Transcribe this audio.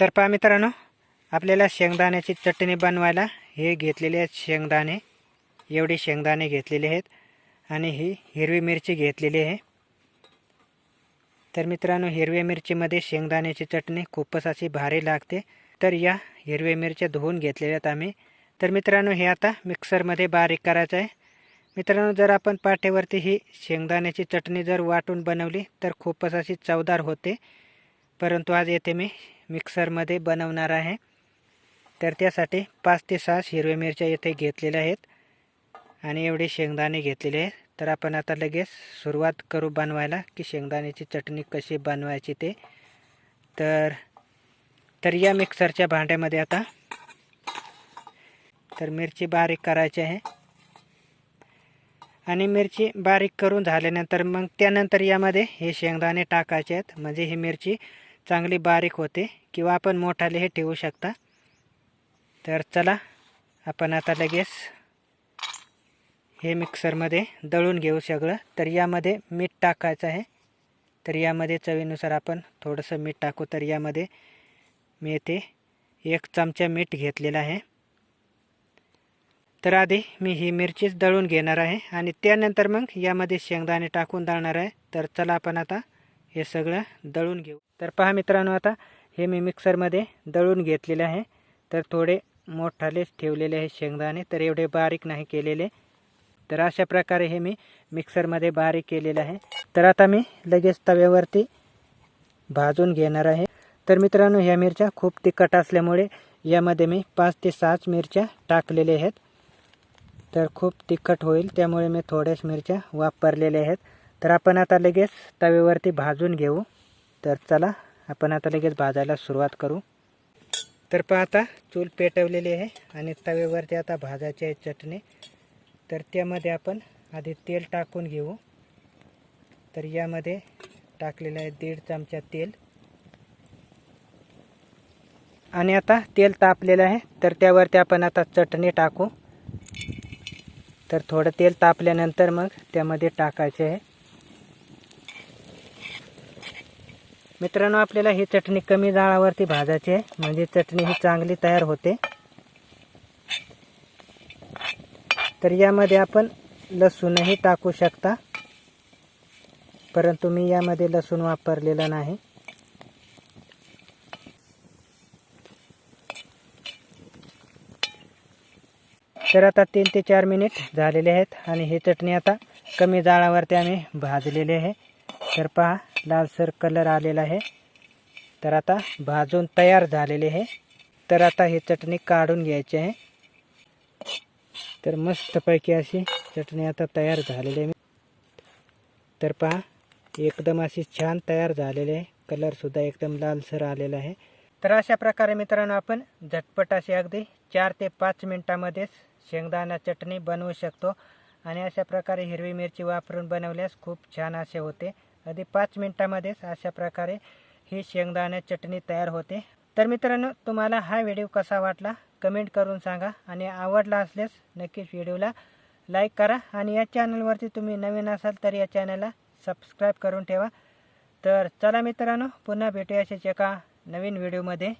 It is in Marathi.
तर पहा मित्रांनो आपल्याला शेंगदाण्याची चटणी बनवायला हे घेतलेले आहेत शेंगदाणे. एवढे शेंगदाणे घेतलेले आहेत आणि ही हिरवी मिरची घेतलेली आहे. तर मित्रांनो हिरव्या मिरचीमध्ये शेंगदाण्याची चटणी खूपच अशी भारी लागते. तर या हिरव्या मिरच्या धुवून घेतलेल्या आहेत आम्ही. तर मित्रांनो हे आता मिक्सरमध्ये बारीक करायचं आहे. मित्रांनो जर आपण पाठेवरती ही शेंगदाण्याची चटणी जर वाटून बनवली तर खूपच अशी चवदार होते. परंतु आज येथे मी मिक्सरमध्ये बनवणार आहे. तर त्यासाठी पाच ते सहा हिरव्या मिरच्या येथे घेतलेल्या आहेत. आणि एवढे शेंगदाणे घेतलेले आहेत. तर आपण आता लगेच सुरुवात करू बनवायला की शेंगदाण्याची चटणी कशी बनवायची ते. तर तर या मिक्सरच्या भांड्यामध्ये आता तर मिरची बारीक करायची आहे. आणि मिरची बारीक करून झाल्यानंतर मग त्यानंतर यामध्ये हे शेंगदाणे टाकायचे आहेत. म्हणजे ही मिरची चांगली बारीक होते किंवा आपण मोठाले हे ठेवू शकता. तर चला आपण आता लगेच हे मिक्सरमध्ये दळून घेऊ सगळं. तर यामध्ये मीठ टाकायचं आहे. तर यामध्ये चवीनुसार आपण थोडंसं मीठ टाकू. तर यामध्ये मी येथे एक चमचा मीठ घेतलेला आहे. तर आधी मी ही मिरचीच दळून घेणार आहे आणि त्यानंतर मग यामध्ये शेंगदाणे टाकून दळणार आहे. तर चला आपण आता हे सगळं दळून घेऊ. तर पहा मित्रांनो आता हे मी मिक्सरमध्ये दळून घेतलेले आहे. तर थोडे मोठालेच ठेवलेले आहे शेंगदाणे तर एवढे बारीक नाही केलेले. तर अशा प्रकारे हे मी मिक्सरमध्ये बारीक केलेलं आहे. तर आता मी लगेच तव्यावरती भाजून घेणार आहे. तर मित्रांनो ह्या मिरच्या खूप तिखट असल्यामुळे यामध्ये मी पाच ते सहाच मिरच्या टाकलेल्या आहेत. तर खूप तिखट होईल त्यामुळे मी थोड्याच मिरच्या वापरलेल्या आहेत. तर आपण आता लगेच तव्यावरती भाजून घेऊ. तर चला आपण आता लगेच भाजायला सुरुवात करू. तर पहा आता चूल पेटवलेली आहे आणि तव्यावरती आता भाजायची आहे चटणी. तर त्यामध्ये आपण आधी तेल टाकून घेऊ. तर यामध्ये टाकलेलं आहे दीड चमचा तेल. आणि आता तेल तापलेलं आहे तर त्यावरती आपण आता चटणी टाकू. तर थोडं तेल तापल्यानंतर मग त्यामध्ये टाकायचे आहे. मित्रांनो आपल्याला ही चटणी कमी जाळावरती भाजायची आहे. म्हणजे चटणी ही चांगली तयार होते. तर यामध्ये आपण लसूणही टाकू शकता. परंतु मी यामध्ये लसूण वापरलेला नाही. तर आता तीन ते चार मिनिट झालेले आहेत आणि ही चटणी आता कमी जाळावरती आम्ही भाजलेली आहे. तर पहा लालसर कलर आलेला आहे. तर आता भाजून तयार झालेले आहे. तर आता ही चटणी काढून घ्यायची आहे. तर मस्तपैकी अशी चटणी आता तयार झालेली आहे. तर पहा एकदम अशी छान तयार झालेली आहे. कलरसुद्धा एकदम लालसर आलेला आहे. तर अशा प्रकारे मित्रांनो आपण झटपट अशी अगदी चार ते पाच मिनटामध्येच शेंगदाणा चटणी बनवू शकतो. आणि अशा प्रकारे हिरवी मिरची वापरून बनवल्यास खूप छान असे होते. अगदी पाच मिनटामध्येच अशा प्रकारे ही शेंगदाण्या चटणी तयार होते. तर मित्रांनो तुम्हाला हा व्हिडिओ कसा वाटला? कमेंट करून सांगा आणि आवडला असल्यास नक्कीच व्हिडिओला लाईक करा आणि या चॅनलवरती तुम्ही नवीन असाल तर या चॅनलला सबस्क्राईब करून ठेवा. तर चला मित्रांनो पुन्हा भेटूया अशाच एका नवीन व्हिडिओमध्ये.